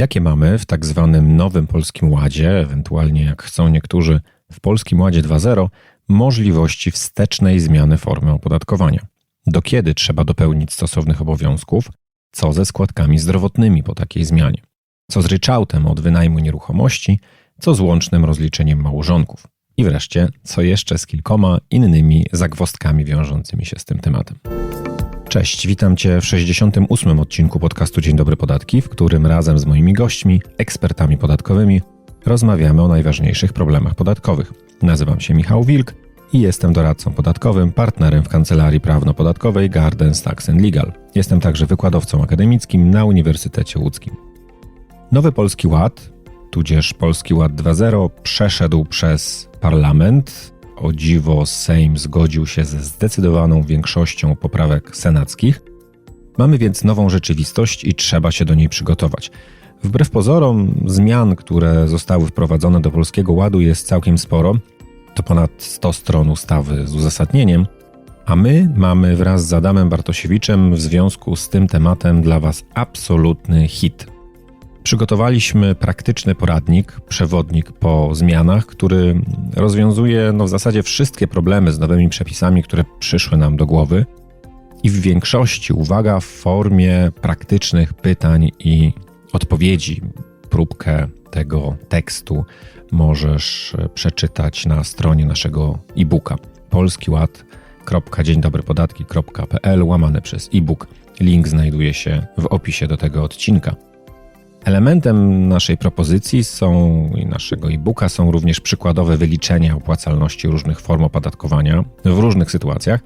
Jakie mamy w tak zwanym Nowym Polskim Ładzie, ewentualnie jak chcą niektórzy w Polskim Ładzie 2.0, możliwości wstecznej zmiany formy opodatkowania? Do kiedy trzeba dopełnić stosownych obowiązków? Co ze składkami zdrowotnymi po takiej zmianie? Co z ryczałtem od wynajmu nieruchomości? Co z łącznym rozliczeniem małżonków? I wreszcie, co jeszcze z kilkoma innymi zagwostkami wiążącymi się z tym tematem. Cześć, witam Cię w 68. odcinku podcastu Dzień Dobry Podatki, w którym razem z moimi gośćmi, ekspertami podatkowymi, rozmawiamy o najważniejszych problemach podatkowych. Nazywam się Michał Wilk i jestem doradcą podatkowym, partnerem w kancelarii prawno-podatkowej Gardens Tax Legal. Jestem także wykładowcą akademickim na Uniwersytecie Łódzkim. Nowy Polski Ład, tudzież Polski Ład 2.0, przeszedł przez parlament. O dziwo, Sejm zgodził się ze zdecydowaną większością poprawek senackich. Mamy więc nową rzeczywistość i trzeba się do niej przygotować. Wbrew pozorom, zmian, które zostały wprowadzone do Polskiego Ładu jest całkiem sporo. To ponad 100 stron ustawy z uzasadnieniem. A my mamy wraz z Adamem Bartosiewiczem w związku z tym tematem dla Was absolutny hit. Przygotowaliśmy praktyczny poradnik, przewodnik po zmianach, który rozwiązuje no, w zasadzie wszystkie problemy z nowymi przepisami, które przyszły nam do głowy. I w większości, uwaga, w formie praktycznych pytań i odpowiedzi. Próbkę tego tekstu możesz przeczytać na stronie naszego e-booka polskiład.dzieńdobrypodatki.pl łamane przez e-book. Link znajduje się w opisie do tego odcinka. Elementem naszej propozycji są i naszego e-booka są również przykładowe wyliczenia opłacalności różnych form opodatkowania w różnych sytuacjach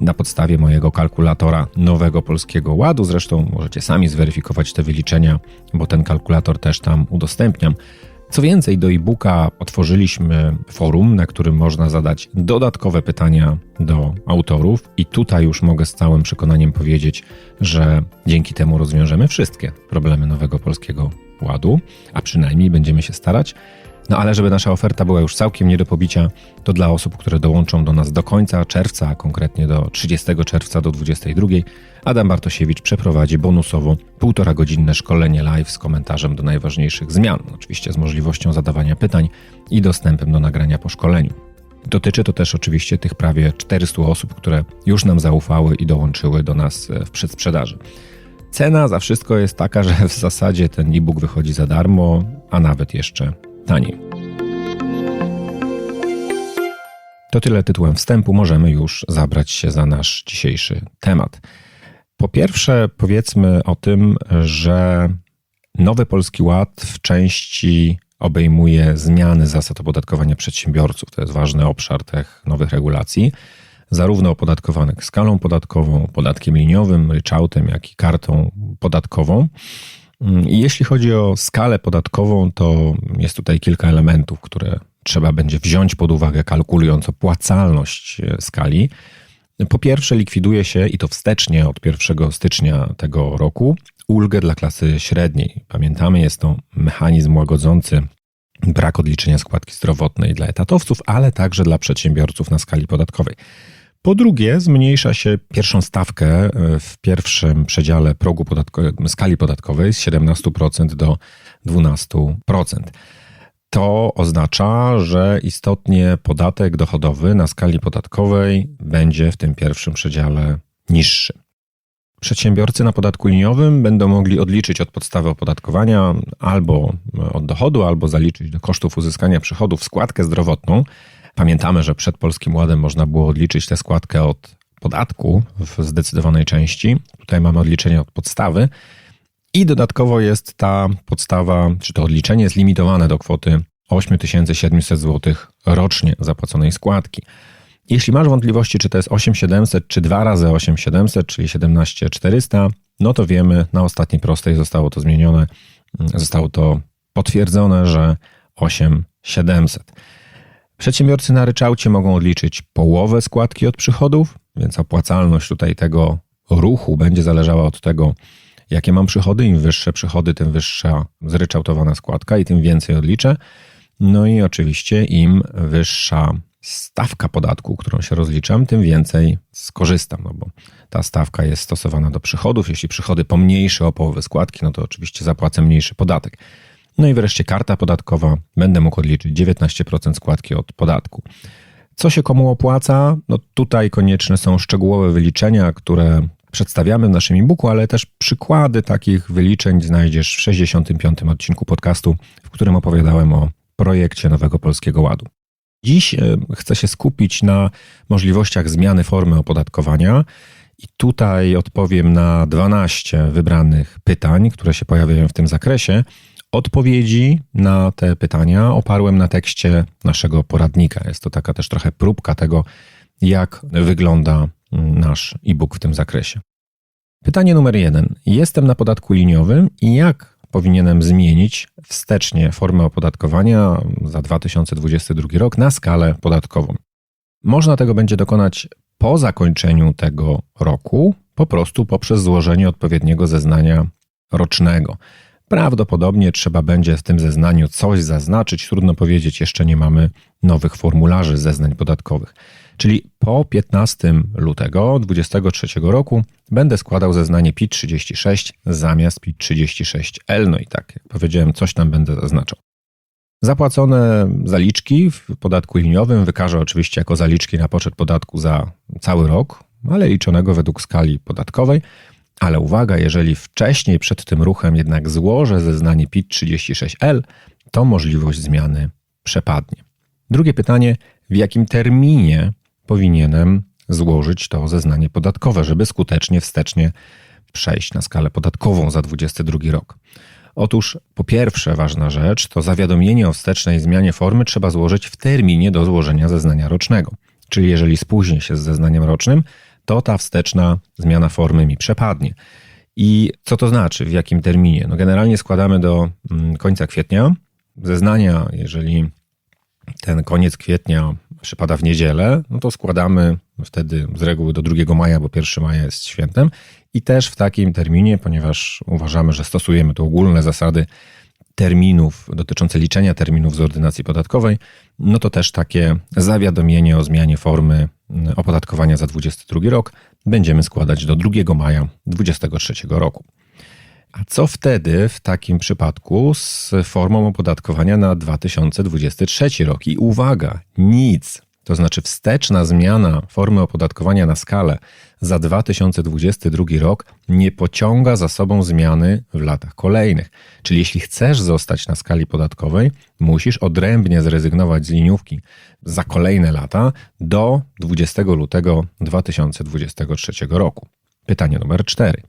na podstawie mojego kalkulatora Nowego Polskiego Ładu. Zresztą możecie sami zweryfikować te wyliczenia, bo ten kalkulator też tam udostępniam. Co więcej, do e-booka otworzyliśmy forum, na którym można zadać dodatkowe pytania do autorów, i tutaj już mogę z całym przekonaniem powiedzieć, że dzięki temu rozwiążemy wszystkie problemy nowego polskiego ładu, a przynajmniej będziemy się starać. No ale żeby nasza oferta była już całkiem nie do pobicia, to dla osób, które dołączą do nas do końca czerwca, a konkretnie do 30 czerwca do 22, Adam Bartosiewicz przeprowadzi bonusowo półtora godzinne szkolenie live z komentarzem do najważniejszych zmian, oczywiście z możliwością zadawania pytań i dostępem do nagrania po szkoleniu. Dotyczy to też oczywiście tych prawie 400 osób, które już nam zaufały i dołączyły do nas w przedsprzedaży. Cena za wszystko jest taka, że w zasadzie ten e-book wychodzi za darmo, a nawet jeszcze taniej. To tyle tytułem wstępu, możemy już zabrać się za nasz dzisiejszy temat. Po pierwsze, powiedzmy o tym, że nowy Polski Ład w części obejmuje zmiany zasad opodatkowania przedsiębiorców. To jest ważny obszar tych nowych regulacji, zarówno opodatkowanych skalą podatkową, podatkiem liniowym, ryczałtem, jak i kartą podatkową. I jeśli chodzi o skalę podatkową, to jest tutaj kilka elementów, które trzeba będzie wziąć pod uwagę, kalkulując opłacalność e, skali. Po pierwsze, likwiduje się i to wstecznie od 1 stycznia tego roku ulgę dla klasy średniej. Pamiętamy, jest to mechanizm łagodzący brak odliczenia składki zdrowotnej dla etatowców, ale także dla przedsiębiorców na skali podatkowej. Po drugie, zmniejsza się pierwszą stawkę e, w pierwszym przedziale progu podatko- skali podatkowej z 17% do 12%. To oznacza, że istotnie podatek dochodowy na skali podatkowej będzie w tym pierwszym przedziale niższy. Przedsiębiorcy na podatku liniowym będą mogli odliczyć od podstawy opodatkowania albo od dochodu, albo zaliczyć do kosztów uzyskania przychodów składkę zdrowotną. Pamiętamy, że przed Polskim Ładem można było odliczyć tę składkę od podatku w zdecydowanej części. Tutaj mamy odliczenie od podstawy. I dodatkowo jest ta podstawa, czy to odliczenie jest limitowane do kwoty 8700 zł rocznie zapłaconej składki. Jeśli masz wątpliwości, czy to jest 8700, czy 2 razy 8700, czyli 17400, no to wiemy, na ostatniej prostej zostało to zmienione, zostało to potwierdzone, że 8700. Przedsiębiorcy na ryczałcie mogą odliczyć połowę składki od przychodów, więc opłacalność tutaj tego ruchu będzie zależała od tego, jakie mam przychody. Im wyższe przychody, tym wyższa zryczałtowana składka i tym więcej odliczę. No i oczywiście im wyższa stawka podatku, którą się rozliczam, tym więcej skorzystam, no bo ta stawka jest stosowana do przychodów. Jeśli przychody pomniejsze o połowę składki, no to oczywiście zapłacę mniejszy podatek. No i wreszcie karta podatkowa. Będę mógł odliczyć 19% składki od podatku. Co się komu opłaca? No tutaj konieczne są szczegółowe wyliczenia, które przedstawiamy w naszym e-booku, ale też przykłady takich wyliczeń znajdziesz w 65. odcinku podcastu, w którym opowiadałem o projekcie Nowego Polskiego Ładu. Dziś e, chcę się skupić na możliwościach zmiany formy opodatkowania i tutaj odpowiem na 12 wybranych pytań, które się pojawiają w tym zakresie. Odpowiedzi na te pytania oparłem na tekście naszego poradnika. Jest to taka też trochę próbka tego, jak wygląda nasz e-book w tym zakresie. Pytanie numer jeden. Jestem na podatku liniowym i jak powinienem zmienić wstecznie formę opodatkowania za 2022 rok na skalę podatkową? Można tego będzie dokonać po zakończeniu tego roku, po prostu poprzez złożenie odpowiedniego zeznania rocznego. Prawdopodobnie trzeba będzie w tym zeznaniu coś zaznaczyć. Trudno powiedzieć, jeszcze nie mamy nowych formularzy zeznań podatkowych. Czyli po 15 lutego 2023 roku będę składał zeznanie PIT-36 zamiast PIT-36L. No i tak, jak powiedziałem, coś tam będę zaznaczał. Zapłacone zaliczki w podatku liniowym wykażę oczywiście jako zaliczki na poczet podatku za cały rok, ale liczonego według skali podatkowej. Ale uwaga, jeżeli wcześniej przed tym ruchem jednak złożę zeznanie PIT-36L, to możliwość zmiany przepadnie. Drugie pytanie, w jakim terminie powinienem złożyć to zeznanie podatkowe, żeby skutecznie, wstecznie przejść na skalę podatkową za 2022 rok? Otóż po pierwsze ważna rzecz to zawiadomienie o wstecznej zmianie formy trzeba złożyć w terminie do złożenia zeznania rocznego. Czyli jeżeli spóźnię się z zeznaniem rocznym, to ta wsteczna zmiana formy mi przepadnie. I co to znaczy, w jakim terminie? No generalnie składamy do mm, końca kwietnia. Zeznania, jeżeli ten koniec kwietnia przypada w niedzielę, no to składamy wtedy z reguły do 2 maja, bo 1 maja jest świętem. I też w takim terminie, ponieważ uważamy, że stosujemy tu ogólne zasady terminów dotyczące liczenia terminów z ordynacji podatkowej, no to też takie zawiadomienie o zmianie formy opodatkowania za 2022 rok będziemy składać do 2 maja 2023 roku. A co wtedy w takim przypadku z formą opodatkowania na 2023 rok? I uwaga, nic. To znaczy wsteczna zmiana formy opodatkowania na skalę za 2022 rok nie pociąga za sobą zmiany w latach kolejnych. Czyli jeśli chcesz zostać na skali podatkowej, musisz odrębnie zrezygnować z liniówki za kolejne lata do 20 lutego 2023 roku. Pytanie numer 4.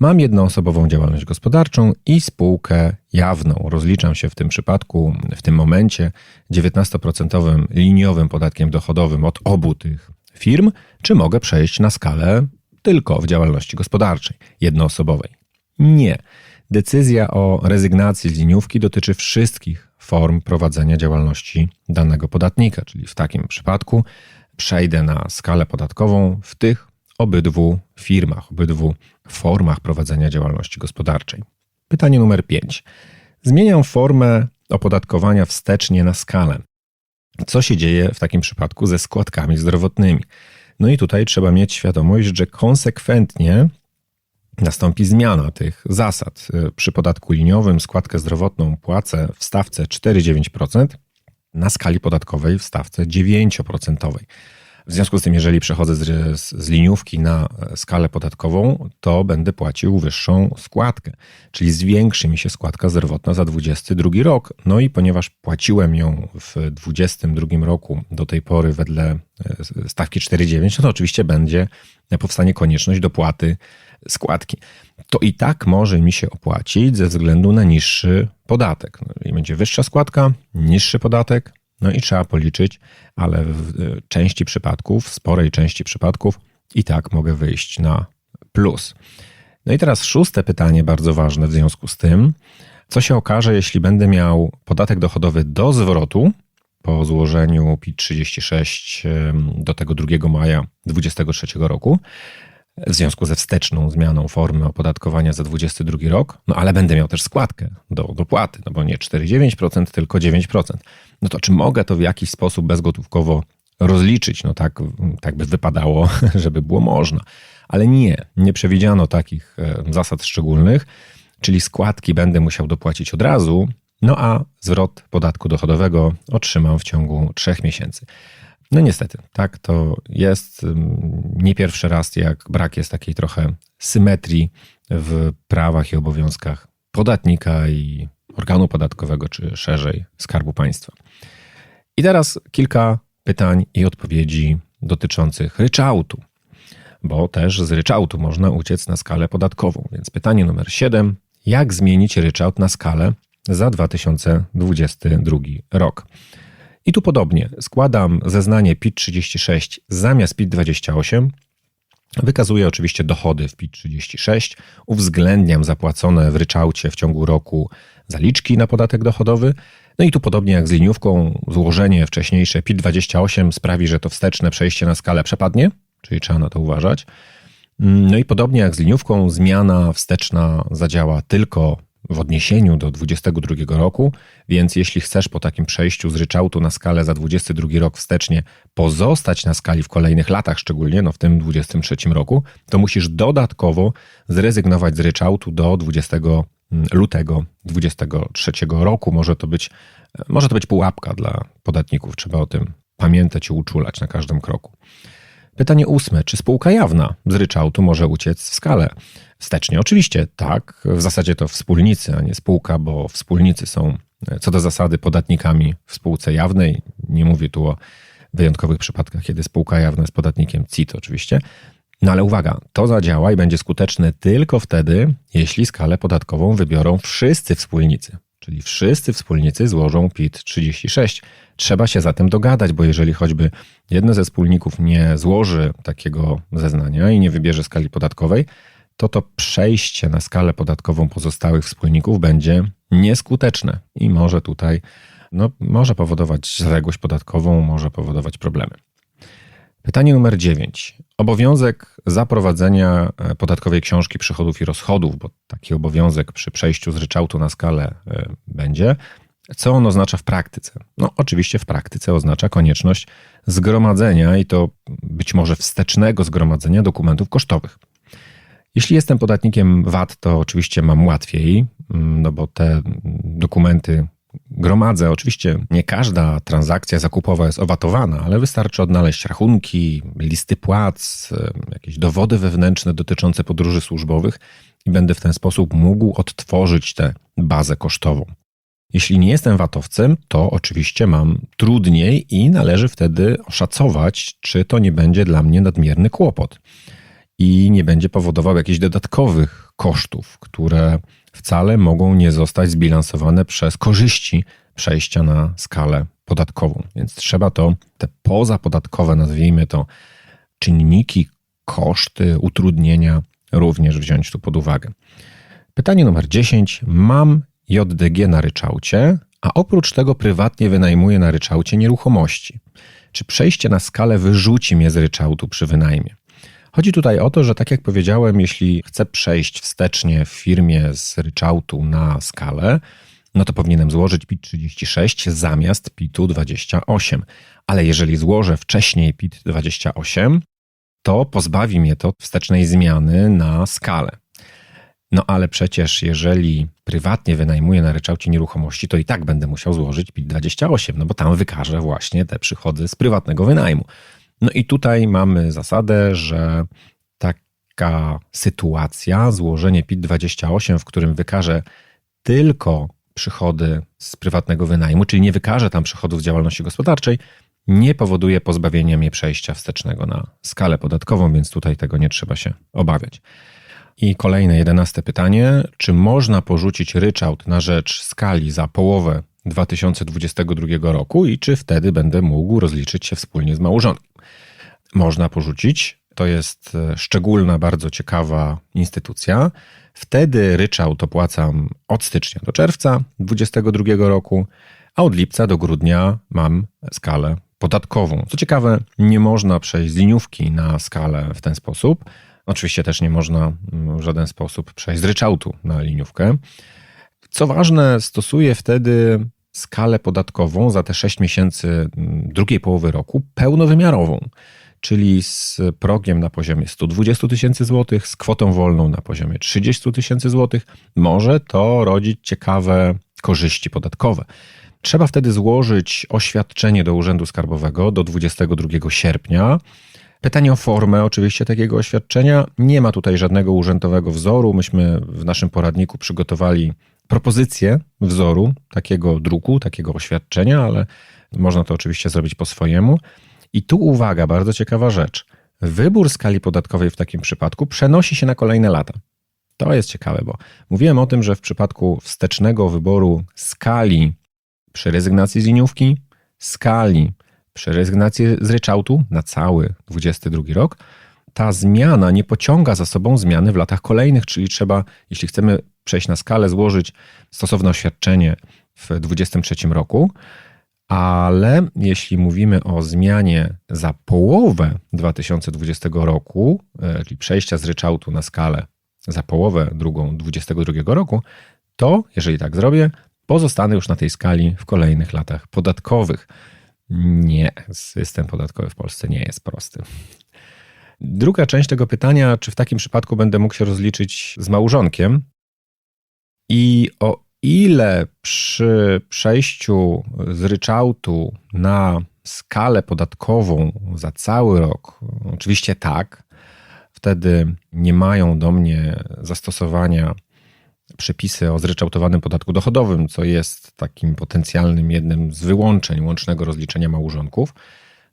Mam jednoosobową działalność gospodarczą i spółkę jawną. Rozliczam się w tym przypadku, w tym momencie 19% liniowym podatkiem dochodowym od obu tych firm, czy mogę przejść na skalę tylko w działalności gospodarczej, jednoosobowej? Nie. Decyzja o rezygnacji z liniówki dotyczy wszystkich form prowadzenia działalności danego podatnika, czyli w takim przypadku przejdę na skalę podatkową w tych obydwu firmach, obydwu formach prowadzenia działalności gospodarczej. Pytanie numer 5. Zmieniam formę opodatkowania wstecznie na skalę. Co się dzieje w takim przypadku ze składkami zdrowotnymi? No i tutaj trzeba mieć świadomość, że konsekwentnie nastąpi zmiana tych zasad. Przy podatku liniowym składkę zdrowotną płacę w stawce 4,9%, na skali podatkowej w stawce 9%. W związku z tym, jeżeli przechodzę z, z, liniówki na skalę podatkową, to będę płacił wyższą składkę, czyli zwiększy mi się składka zdrowotna za 22 rok. No i ponieważ płaciłem ją w 22 roku do tej pory wedle e, stawki 4,9, no to oczywiście będzie powstanie konieczność dopłaty składki. To i tak może mi się opłacić ze względu na niższy podatek. No, i będzie wyższa składka, niższy podatek, no i trzeba policzyć, ale w części przypadków, w sporej części przypadków, i tak mogę wyjść na plus. No i teraz szóste pytanie, bardzo ważne w związku z tym. Co się okaże, jeśli będę miał podatek dochodowy do zwrotu po złożeniu PIT 36 do tego 2 maja 2023 roku? W związku ze wsteczną zmianą formy opodatkowania za 2022 rok, no ale będę miał też składkę do dopłaty, no bo nie 4,9%, tylko 9%. No to czy mogę to w jakiś sposób bezgotówkowo rozliczyć? No tak, tak by wypadało, żeby było można. Ale nie, nie przewidziano takich e, zasad szczególnych, czyli składki będę musiał dopłacić od razu, no a zwrot podatku dochodowego otrzymam w ciągu trzech miesięcy. No niestety, tak to jest. Nie pierwszy raz, jak brak jest takiej trochę symetrii w prawach i obowiązkach podatnika i organu podatkowego, czy szerzej Skarbu Państwa. I teraz kilka pytań i odpowiedzi dotyczących ryczałtu, bo też z ryczałtu można uciec na skalę podatkową. Więc pytanie numer 7. Jak zmienić ryczałt na skalę za 2022 rok? I tu podobnie, składam zeznanie PIT-36 zamiast PIT-28. Wykazuję oczywiście dochody w PIT-36, uwzględniam zapłacone w ryczałcie w ciągu roku zaliczki na podatek dochodowy. No i tu podobnie jak z liniówką, złożenie wcześniejsze PIT-28 sprawi, że to wsteczne przejście na skalę przepadnie, czyli trzeba na to uważać. No i podobnie jak z liniówką, zmiana wsteczna zadziała tylko w odniesieniu do 2022 roku, więc jeśli chcesz po takim przejściu z ryczałtu na skalę za 2022 rok wstecznie pozostać na skali w kolejnych latach, szczególnie no w tym 2023 roku, to musisz dodatkowo zrezygnować z ryczałtu do 20 mm, lutego 2023 roku. Może to być, może to być pułapka dla podatników, trzeba o tym pamiętać i uczulać na każdym kroku. Pytanie ósme. Czy spółka jawna z ryczałtu może uciec w skalę? Wstecznie oczywiście tak, w zasadzie to wspólnicy, a nie spółka, bo wspólnicy są e, co do zasady podatnikami w spółce jawnej. Nie mówię tu o wyjątkowych przypadkach, kiedy spółka jawna jest podatnikiem CIT oczywiście. No ale uwaga, to zadziała i będzie skuteczne tylko wtedy, jeśli skalę podatkową wybiorą wszyscy wspólnicy. Czyli wszyscy wspólnicy złożą PIT 36. Trzeba się zatem dogadać, bo jeżeli choćby jeden ze wspólników nie złoży takiego zeznania i nie wybierze skali podatkowej, to to przejście na skalę podatkową pozostałych wspólników będzie nieskuteczne i może tutaj no, może powodować zaległość podatkową, może powodować problemy. Pytanie numer 9. Obowiązek zaprowadzenia e, podatkowej książki przychodów i rozchodów, bo taki obowiązek przy przejściu z ryczałtu na skalę e, będzie. Co on oznacza w praktyce? No, oczywiście w praktyce oznacza konieczność zgromadzenia i to być może wstecznego zgromadzenia dokumentów kosztowych. Jeśli jestem podatnikiem VAT, to oczywiście mam łatwiej, mm, no bo te dokumenty gromadzę. Oczywiście nie każda transakcja zakupowa jest owatowana, ale wystarczy odnaleźć rachunki, listy płac, jakieś dowody wewnętrzne dotyczące podróży służbowych i będę w ten sposób mógł odtworzyć tę bazę kosztową. Jeśli nie jestem VAT-owcem, to oczywiście mam trudniej i należy wtedy oszacować, czy to nie będzie dla mnie nadmierny kłopot i nie będzie powodował jakichś dodatkowych kosztów, które wcale mogą nie zostać zbilansowane przez korzyści przejścia na skalę podatkową. Więc trzeba to, te pozapodatkowe, nazwijmy to, czynniki, koszty, utrudnienia również wziąć tu pod uwagę. Pytanie numer 10. Mam JDG na ryczałcie, a oprócz tego prywatnie wynajmuję na ryczałcie nieruchomości. Czy przejście na skalę wyrzuci mnie z ryczałtu przy wynajmie? Chodzi tutaj o to, że tak jak powiedziałem, jeśli chcę przejść wstecznie w firmie z ryczałtu na skalę, no to powinienem złożyć PIT 36 zamiast PIT-u 28. Ale jeżeli złożę wcześniej PIT 28, to pozbawi mnie to wstecznej zmiany na skalę. No ale przecież jeżeli prywatnie wynajmuję na ryczałcie nieruchomości, to i tak będę musiał złożyć PIT 28, no bo tam wykażę właśnie te przychody z prywatnego wynajmu. No i tutaj mamy zasadę, że taka sytuacja, złożenie PIT-28, w którym wykażę tylko przychody z prywatnego wynajmu, czyli nie wykażę tam przychodów z działalności gospodarczej, nie powoduje pozbawienia mnie przejścia wstecznego na skalę podatkową, więc tutaj tego nie trzeba się obawiać. I kolejne jedenaste pytanie. Czy można porzucić ryczałt na rzecz skali za połowę 2022 roku i czy wtedy będę mógł rozliczyć się wspólnie z małżonkiem? Można porzucić. To jest e, szczególna, bardzo ciekawa instytucja. Wtedy ryczałt opłacam od stycznia do czerwca 2022 roku, a od lipca do grudnia mam skalę podatkową. Co ciekawe, nie można przejść z liniówki na skalę w ten sposób. Oczywiście też nie można mm, w żaden sposób przejść z ryczałtu na liniówkę. Co ważne, stosuje wtedy skalę podatkową za te 6 miesięcy mm, drugiej połowy roku pełnowymiarową, czyli z progiem na poziomie 120 tysięcy złotych, z kwotą wolną na poziomie 30 tysięcy złotych. Może to rodzić ciekawe korzyści podatkowe. Trzeba wtedy złożyć oświadczenie do Urzędu Skarbowego do 22 sierpnia. Pytanie o formę oczywiście takiego oświadczenia. Nie ma tutaj żadnego urzędowego wzoru. Myśmy w naszym poradniku przygotowali propozycję wzoru takiego druku, takiego oświadczenia, ale można to oczywiście zrobić po swojemu. I tu uwaga, bardzo ciekawa rzecz. Wybór skali podatkowej w takim przypadku przenosi się na kolejne lata. To jest ciekawe, bo mówiłem o tym, że w przypadku wstecznego wyboru skali przy rezygnacji z liniówki, skali przy rezygnacji z ryczałtu na cały 22 rok, ta zmiana nie pociąga za sobą zmiany w latach kolejnych, czyli trzeba, jeśli chcemy przejść na skalę, złożyć stosowne oświadczenie w 2023 roku, ale jeśli mówimy o zmianie za połowę 2020 roku, e, czyli przejścia z ryczałtu na skalę za połowę drugą 2022 roku, to jeżeli tak zrobię, pozostanę już na tej skali w kolejnych latach podatkowych. Nie, system podatkowy w Polsce nie jest prosty. Druga część tego pytania, czy w takim przypadku będę mógł się rozliczyć z małżonkiem? I o ile przy przejściu z ryczałtu na skalę podatkową za cały rok, oczywiście tak, wtedy nie mają do mnie zastosowania przepisy o zryczałtowanym podatku dochodowym, co jest takim potencjalnym jednym z wyłączeń łącznego rozliczenia małżonków,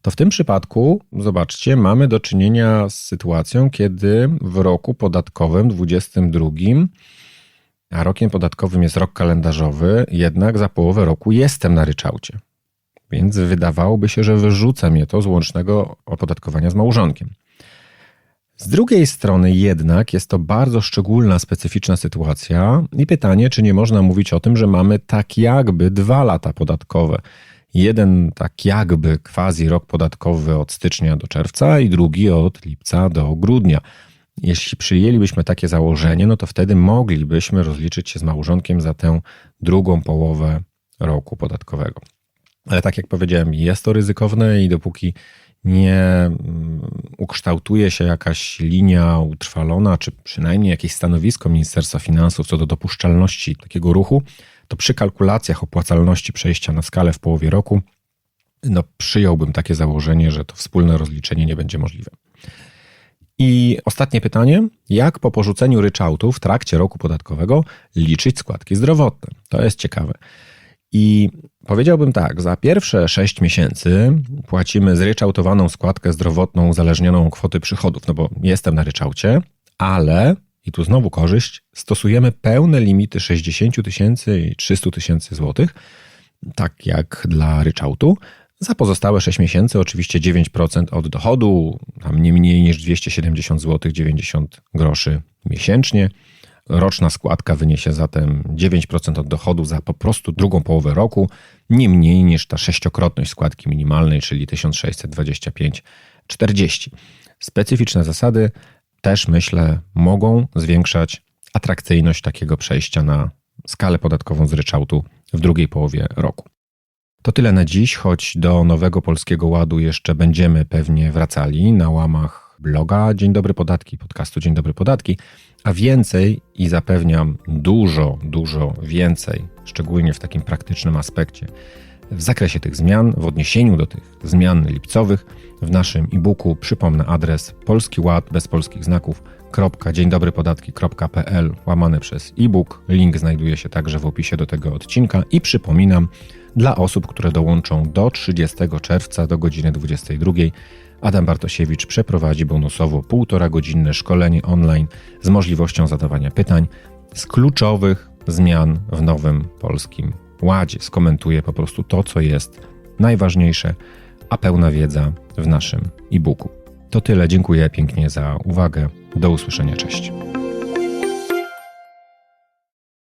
to w tym przypadku, zobaczcie, mamy do czynienia z sytuacją, kiedy w roku podatkowym 22, a rokiem podatkowym jest rok kalendarzowy, jednak za połowę roku jestem na ryczałcie. Więc wydawałoby się, że wyrzucę mnie to z łącznego opodatkowania z małżonkiem. Z drugiej strony jednak jest to bardzo szczególna, specyficzna sytuacja i pytanie, czy nie można mówić o tym, że mamy tak jakby dwa lata podatkowe. Jeden tak jakby quasi rok podatkowy od stycznia do czerwca i drugi od lipca do grudnia. Jeśli przyjęlibyśmy takie założenie, no to wtedy moglibyśmy rozliczyć się z małżonkiem za tę drugą połowę roku podatkowego. Ale tak jak powiedziałem, jest to ryzykowne i dopóki nie mm, ukształtuje się jakaś linia utrwalona, czy przynajmniej jakieś stanowisko Ministerstwa Finansów co do dopuszczalności takiego ruchu, to przy kalkulacjach opłacalności przejścia na skalę w połowie roku, no przyjąłbym takie założenie, że to wspólne rozliczenie nie będzie możliwe. I ostatnie pytanie: jak po porzuceniu ryczałtu w trakcie roku podatkowego liczyć składki zdrowotne? To jest ciekawe. I powiedziałbym tak, za pierwsze 6 miesięcy płacimy zryczałtowaną składkę zdrowotną uzależnioną kwoty przychodów, no bo jestem na ryczałcie, ale, i tu znowu korzyść, stosujemy pełne limity 60 tysięcy i 300 tysięcy złotych, tak jak dla ryczałtu. Za pozostałe 6 miesięcy oczywiście 9% od dochodu, tam nie mniej niż 270 zł 90 groszy miesięcznie. Roczna składka wyniesie zatem 9% od dochodu za po prostu drugą połowę roku, nie mniej niż ta sześciokrotność składki minimalnej, czyli 1625,40. Specyficzne zasady też myślę mogą zwiększać atrakcyjność takiego przejścia na skalę podatkową z ryczałtu w drugiej połowie roku. To tyle na dziś, choć do nowego polskiego ładu jeszcze będziemy pewnie wracali na łamach bloga Dzień Dobry Podatki, podcastu Dzień Dobry Podatki, a więcej i zapewniam dużo, dużo więcej, szczególnie w takim praktycznym aspekcie, w zakresie tych zmian, w odniesieniu do tych zmian lipcowych, w naszym e-booku przypomnę adres polski ład bez polskich znaków dzień-dobry-podatki.pl łamane przez e-book. Link znajduje się także w opisie do tego odcinka i przypominam, dla osób, które dołączą do 30 czerwca do godziny 22, Adam Bartosiewicz przeprowadzi bonusowo półtora godzinne szkolenie online z możliwością zadawania pytań z kluczowych zmian w nowym polskim ładzie. Skomentuje po prostu to, co jest najważniejsze, a pełna wiedza w naszym e-booku. To tyle. Dziękuję pięknie za uwagę. Do usłyszenia. Cześć.